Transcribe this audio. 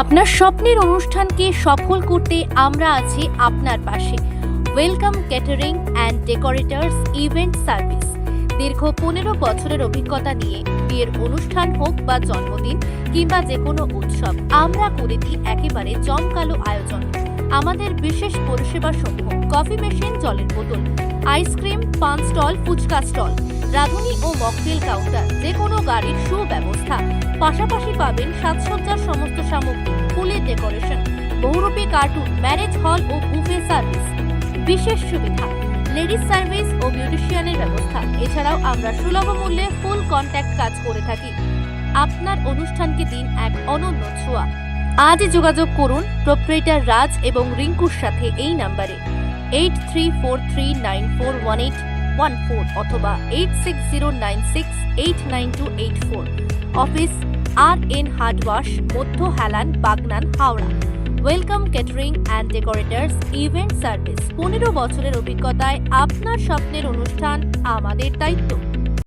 আপনার স্বপ্নের অনুষ্ঠানকে সফল করতে আমরা আছি আপনার পাশে। Welcome catering and decorators event service দীর্ঘ পনেরো বছরের অভিজ্ঞতা নিয়ে বিয়ের অনুষ্ঠান হোক বা জন্মদিন কিংবা যে কোনো উৎসব, আমরা করে দিই একেবারে জমকালো আয়োজন। আমাদের বিশেষ পরিষেবা সমূহ কফি মেশিন, জলের বোতল, আইসক্রিম, পান স্টল, ফুচকা স্টল। রাঁধুনি ও মকটেল কাউন্টার যে কোনো গাড়ির সুব্যবস্থা। পাশাপাশি পাবেন সাজসজ্জার সমস্ত সামগ্রী, ফুলের ডেকোরেশন, বহুরূপী কার্টুন, ম্যারেজ হল ও বুফে সার্ভিস। বিশেষ সুবিধা, লেডিস সার্ভিস ও বিউটিশিয়ানের ব্যবস্থা। এছাড়াও আমরা সুলভ মূল্যে ফুল কন্ট্যাক্ট কাজ করে থাকি। আপনার অনুষ্ঠানকে দিন এক অনন্য ছোঁয়া। আজই যোগাযোগ করুন প্রোপ্রেটার রাজ এবং রিঙ্কুর সাথে এই নাম্বারে। Eight three four three nine four one eight one four অথবা eight six zero nine six eight nine two eight four office আর এন হার্ডওয়াশ মধ্য Helan, Bagnan, Howrah. Welcome catering and decorators event service পনেরো বছরের অভিজ্ঞতায় আপনার স্বপ্নের অনুষ্ঠান, আমাদের দায়িত্ব।